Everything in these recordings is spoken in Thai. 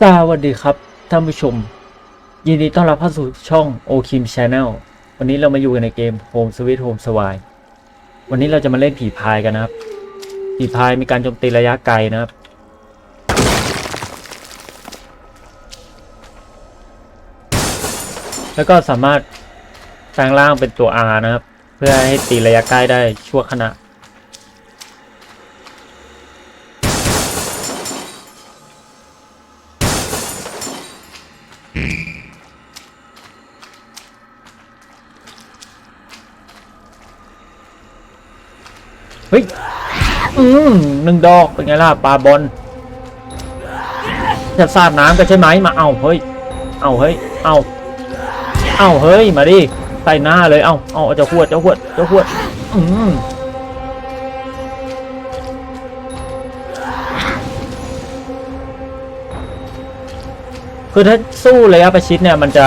สวัสดีครับท่านผู้ชม ยินดีต้อนรับเข้าสู่ช่อง o k i m Channel วันนี้เรามาอยู่กันในเกม Home Sweet Home s w i วันนี้เราจะมาเล่นผีพายกันนะครับ ผีพายมีการโจมตีระยะไกลนะครับ แล้วก็สามารถแปลงร่างเป็นตัว R นะครับ เพื่อให้ตีระยะใกล้ได้ชั่วขณะ เฮ้ย อืมหนึ่งดอก เป็นไงล่ะปลาบอลจะสาดน้ำกันใช่ไหมมาเอาเฮ้ย เอาเฮ้ย เอาเอาเฮ้ย มาดิใส่หน้าเลย เอาเอาเอาเจะขวดเจะขวดเจะขวด อืม คือถ้าสู้ระยะประชิดเนี่ยมันจะ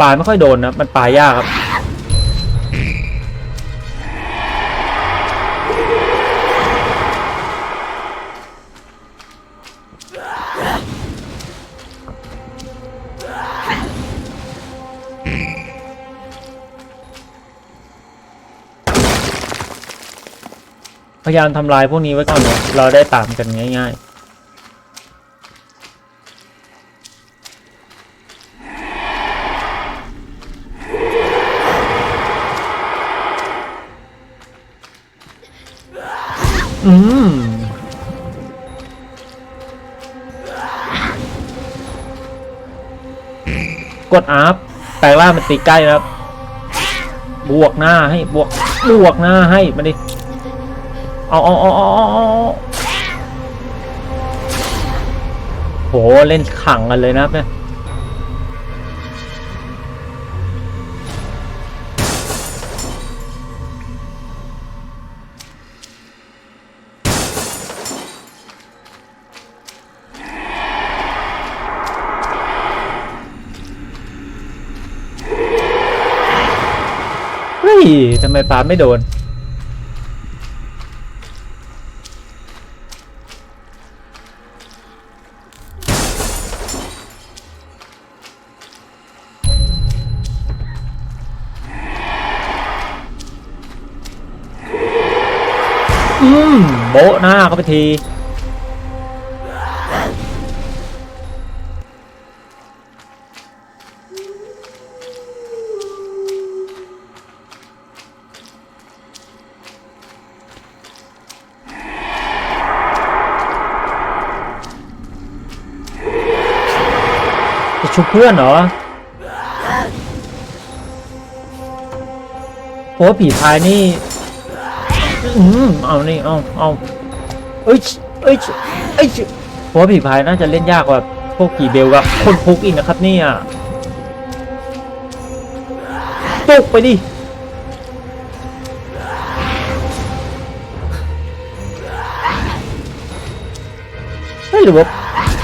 ปาไม่ค่อยโดนนะมันปายากครับพยายามทำลายพวกนี้ไว้ก่อนเนอะเราได้ตามกันง่าย ๆ อืมกดอัพแปลงร่างมันตีใกล้นะครับ บวกหน้าให้บวกบวกหน้าให้มาดิเอาเอาเอาเอาเอาเอาโหเล่นขังกันเลยนะครับเนี่ย ฮ้ยทำไมปาไม่โดน อืมโบะหน้าเข้าไปที ชุบเพื่อนเหรอโอ้ผีพายนี่ อืมเอานี่ เอาเอาเอ้ยเอ้ยเอ้ยเพราะผีพายน่าจะเล่นยากกว่าพวกผีเบลกับคนพุกอีกนะครับเนี่ยตกไปดิเฮ้ยหรือว่า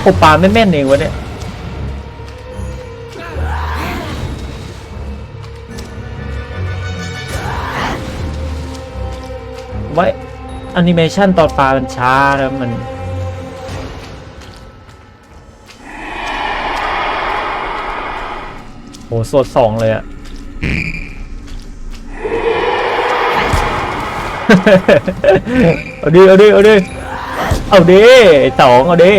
ผมปาไม่แม่นเองวะเนี่ย อนิเมชันตอนปลามันช้าแล้วมันโหสดสองเลยอะ เอาดิเอาดิเอาดิเอาดิสองเอาดิ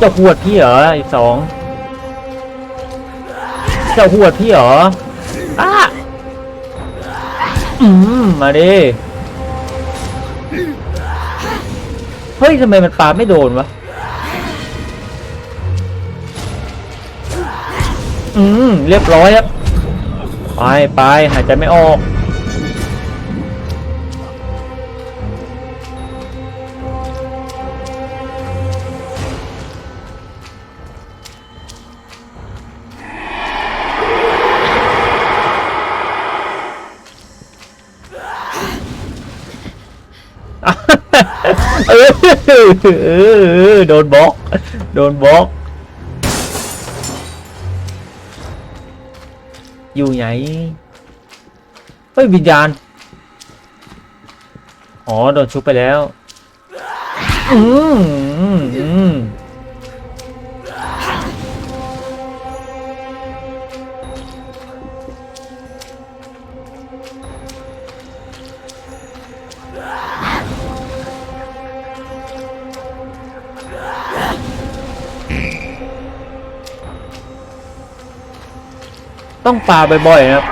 จะหวดพี่เหรออีกสอง จะหวดพี่เหรออ้าอืม มาดิ เฮ้ยทำไมมันปาไม่โดนวะ อืม เรียบร้อยครับ ไปไปหายใจไม่ออก เออโดนบล็อก โดนบล็อก อยู่ไหน เฮ้ยวิญญาณ อ๋อ โดนชุบไปแล้ว อืมอืม ต้องปลาบ่อยๆนะครับ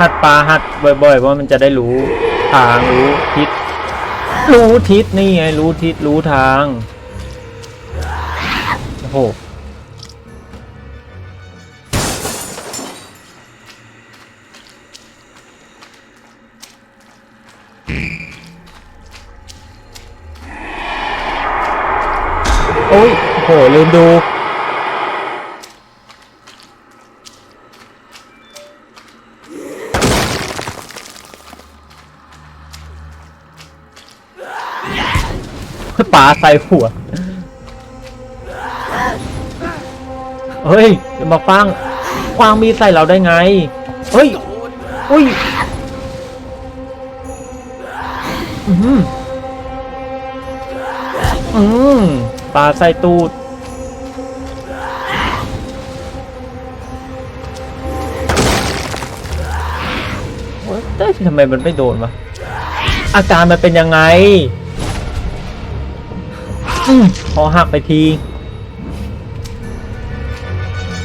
หัดปลาหัดบ่อยๆว่าะมันจะได้รู้ทางรู้ทิศรู้ทิศนี่ไงรู้ทิศรู้ทางโอ้โหโอ้ยโอ้โหลืมดู ป่าใส่หัว เฮ้ยจะมาฟังควางมีใส่เราได้ไง เฮ้ยอุ้ยอืมอืมปลาใส่ตูด ทำไมมันไม่โดนวะอาการมันเป็นยังไง พอหักไปที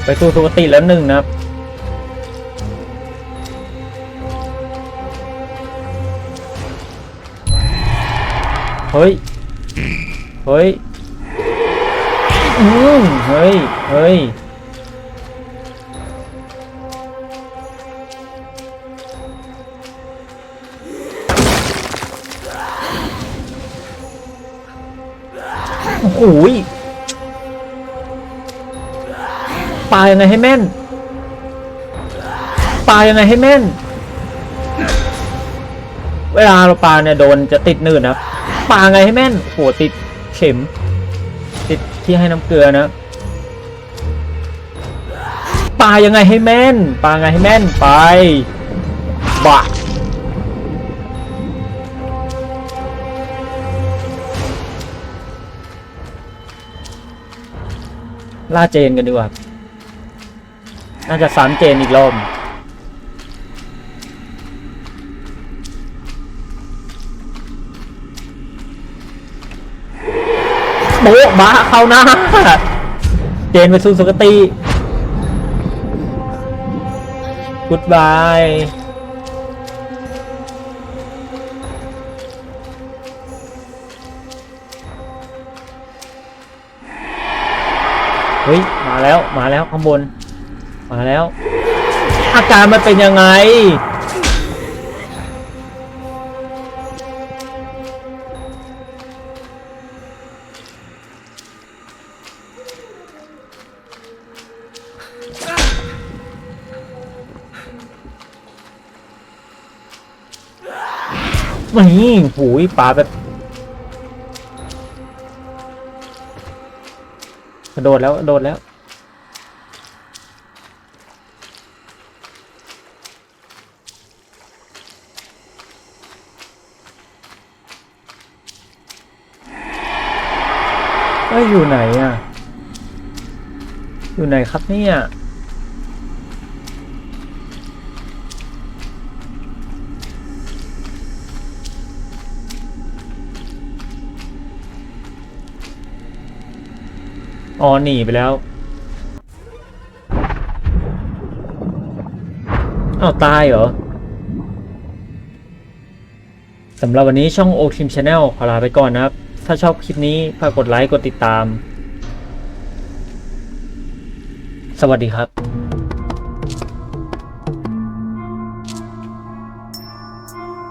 ไปสู่สุคติแล้วหนึ่งนะครับเฮ้ย เฮ้ย อืมเฮ้ย เฮ้ย โอ้ยปายังไงให้แม่นปายังไงให้แม่น เวลาเราปาเนี่ยโดนจะติดหนืดนะครับปาไงให้แม่นโอ้โหติดเข็ม ติดที่ให้น้ำเกลือนะปายังไงให้แม่นปาไงให้แม่นไปบะ ล่าเจนกันดีกว่า น่าจะซ้ำเจนอีกรอบโบ๊ะบ้าเข้าหน้า เจนไปสู่สุคติกุ เฮ้ย มาแล้ว มาแล้วข้างบน มาแล้ว อาการมันเป็นยังไง นี่หูยปลาแบบ โดดแล้วโดดแล้ว เอ้ยอยู่ไหนอะ อยู่ไหนครับเนี่ย อ๋อหนีไปแล้วอ้าวตายเหรอ สำหรับวันนี้ช่องโอทีมชาแนลขอลาไปก่อนนะครับ ถ้าชอบคลิปนี้ฝากกดไลค์ กดติดตาม สวัสดีครับ